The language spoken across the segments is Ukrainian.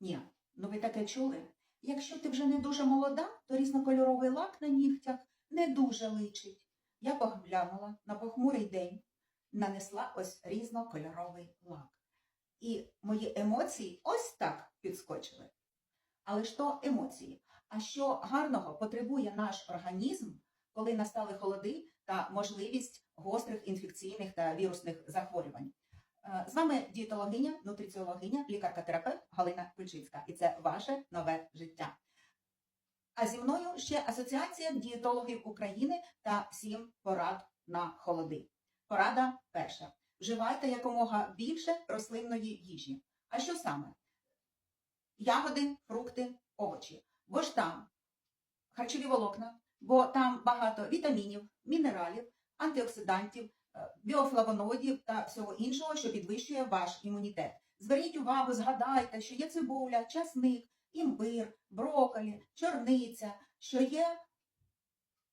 Ні, ну ви таке чули? Якщо ти вже не дуже молода, то різнокольоровий лак на нігтях не дуже личить. Я поглянула на похмурий день, нанесла ось різнокольоровий лак. І мої емоції ось так підскочили. Але ж то емоції. А що гарного потребує наш організм, коли настали холоди та можливість гострих інфекційних та вірусних захворювань? Е, З вами дієтологиня, нутриціологиня, лікарка-терапевт Галина Кульчицька. І це ваше нове життя. А зі мною ще Асоціація дієтологів України та сім порад на холоди. Порада перша. Вживайте якомога більше рослинної їжі. А що саме? Ягоди, фрукти, овочі. Бо ж там харчові волокна, бо там багато вітамінів, мінералів, антиоксидантів, біофлавоноїдів та всього іншого, що підвищує ваш імунітет. Зверніть увагу, згадайте, що є цибуля, часник, імбир, брокколі, чорниця, що є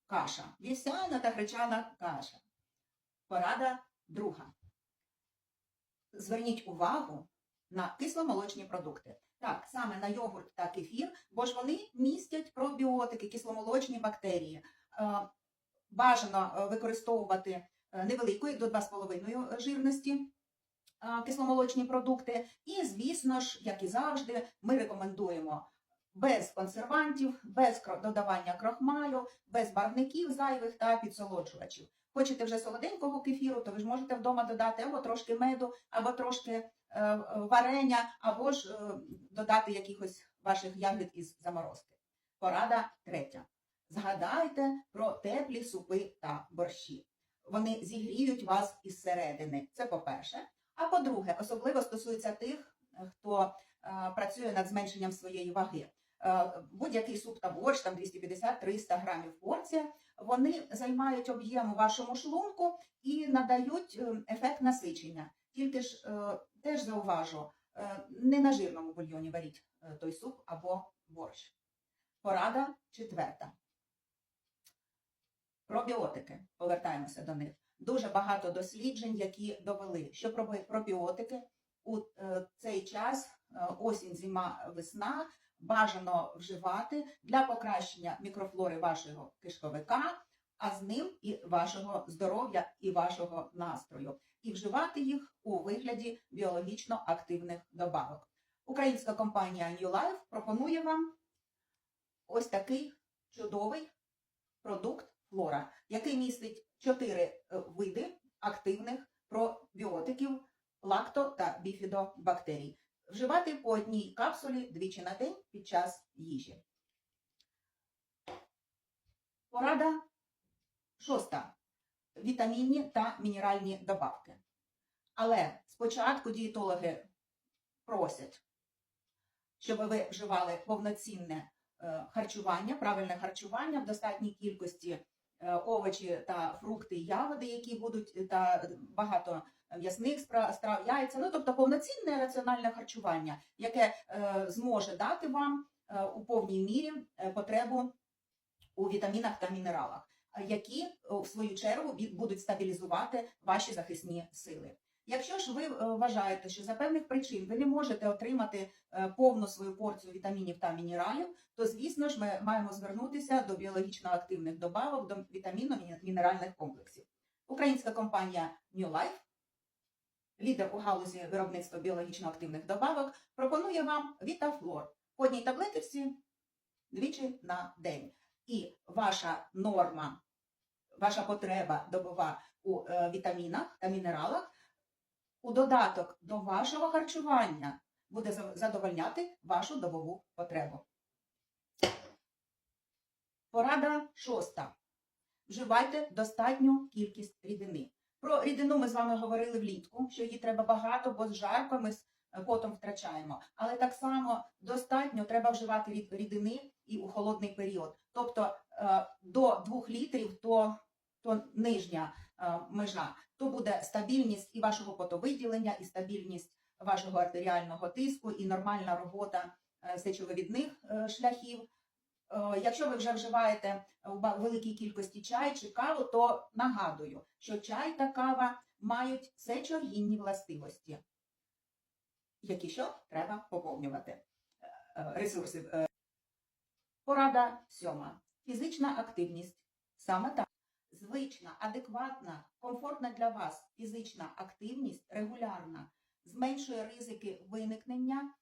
каша, вівсяна та гречана каша. Порада друга. Зверніть увагу на кисломолочні продукти. Так, саме на йогурт та кефір, бо ж вони містять пробіотики, кисломолочні бактерії. Е, Бажано е, використовувати е, невеликої до 2,5 жирності е, кисломолочні продукти. І, звісно ж, як і завжди, ми рекомендуємо без консервантів, без додавання крохмалю, без барвників зайвих та підсолоджувачів. Хочете вже солоденького кефіру, то ви ж можете вдома додати або трошки меду, або трошки е, е, варення, або ж е, додати якихось ваших ягід із заморозки. Порада третя. Згадайте про теплі супи та борщі. Вони зігріють вас із середини. Це по-перше. А по-друге, особливо стосується тих, е, хто е, працює над зменшенням своєї ваги. Е, Будь-який суп та борщ, там 250-300 грамів порція, вони займають об'єм у вашому шлунку і надають ефект насичення. Тільки ж теж зауважу, не на жирному бульйоні варіть той суп або борщ. Порада четверта. Пробіотики. Повертаємося до них. Дуже багато досліджень, які довели, що пробіотики у е, цей час, е, осінь, зима, весна, бажано вживати для покращення мікрофлори вашого кишковика, а з ним і вашого здоров'я і вашого настрою, і вживати їх у вигляді біологічно активних добавок. Українська компанія New Life пропонує вам ось такий чудовий продукт флора, який містить чотири е, види активних пробіотиків лакто та біфідобактерій. Вживати по одній капсулі двічі на день під час їжі. Порада шоста. Вітамінні та мінеральні добавки. Але спочатку дієтологи просять, щоб ви вживали повноцінне е, харчування, правильне харчування в достатній кількості овочі та фрукти, ягоди, які будуть е, та багато м'ясних спра- страв, яйця. Ну тобто повноцінне раціональне харчування, яке е, зможе дати вам е, у повній мірі е, потребу у вітамінах та мінералах, які е, в свою чергу будуть стабілізувати ваші захисні сили. Якщо ж ви е, вважаєте, що за певних причин ви не можете отримати е, повну свою порцію вітамінів та мінералів, то звісно ж ми маємо звернутися до біологічно активних добавок, до вітамінно-мінеральних комплексів. Українська компанія New Life, лідер у галузі виробництва біологічно активних добавок, пропонує вам Вітафлор по одній таблетці двічі на день. І ваша норма, ваша потреба добова у е, вітамінах та мінералах у додаток до вашого харчування буде задовольняти вашу добову потребу. Порада шоста. Вживайте достатню кількість рідини. Про рідину ми з вами говорили влітку, що її треба багато, бо з жарко ми з е, потом втрачаємо. Але так само достатньо треба вживати рід- рідини і у холодний період. Тобто е, до 2 літрів то, то нижня е, межа, то буде стабільність і вашого потовиділення, і стабільність вашого артеріального тиску, і нормальна робота е, сечовивідних е, шляхів. Якщо ви вже вживаєте в великій кількості чай чи каву, то нагадую, що чай та кава мають сечогінні властивості, які що треба поповнювати. ресурсів. Е, Порада сьома. Фізична активність. Саме так. Звична, адекватна, комфортна для вас фізична активність регулярна зменшує ризики виникнення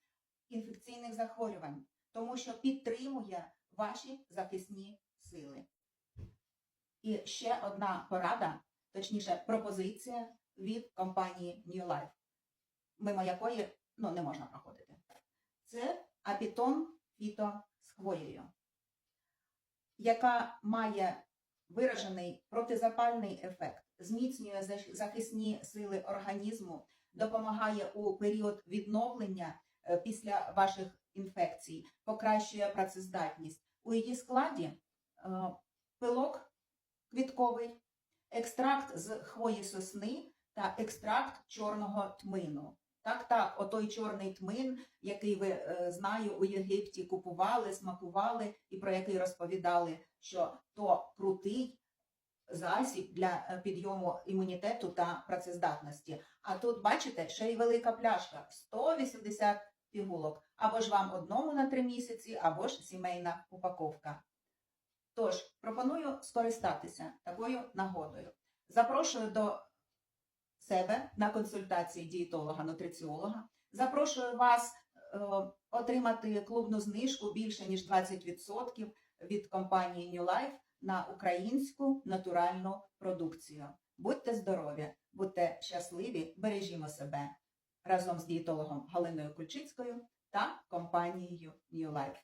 інфекційних захворювань, тому що підтримує ваші захисні сили. І ще одна порада, точніше, пропозиція від компанії New Life, мимо якої ну, не можна проходити. Це апітон фіто з хвоєю, яка має виражений протизапальний ефект, зміцнює захисні сили організму, допомагає у період відновлення е, після ваших інфекцій, покращує працездатність. У її складі е, пилок квітковий, екстракт з хвої сосни та екстракт чорного тмину. Так, так, отой чорний тмин, який ви е, знаю у Єгипті купували, смакували і про який розповідали, що то крутий засіб для е, підйому імунітету та працездатності. А тут, бачите, ще й велика пляшка 180 пігулок. Або ж вам одному на три місяці, або ж сімейна упаковка. Тож, пропоную скористатися такою нагодою. Запрошую до себе на консультації дієтолога-нутриціолога. Запрошую вас е, отримати клубну знижку більше ніж 20% від компанії New Life на українську натуральну продукцію. Будьте здорові, будьте щасливі, бережімо себе разом з дієтологом Галиною Кульчицькою та компанією New Life.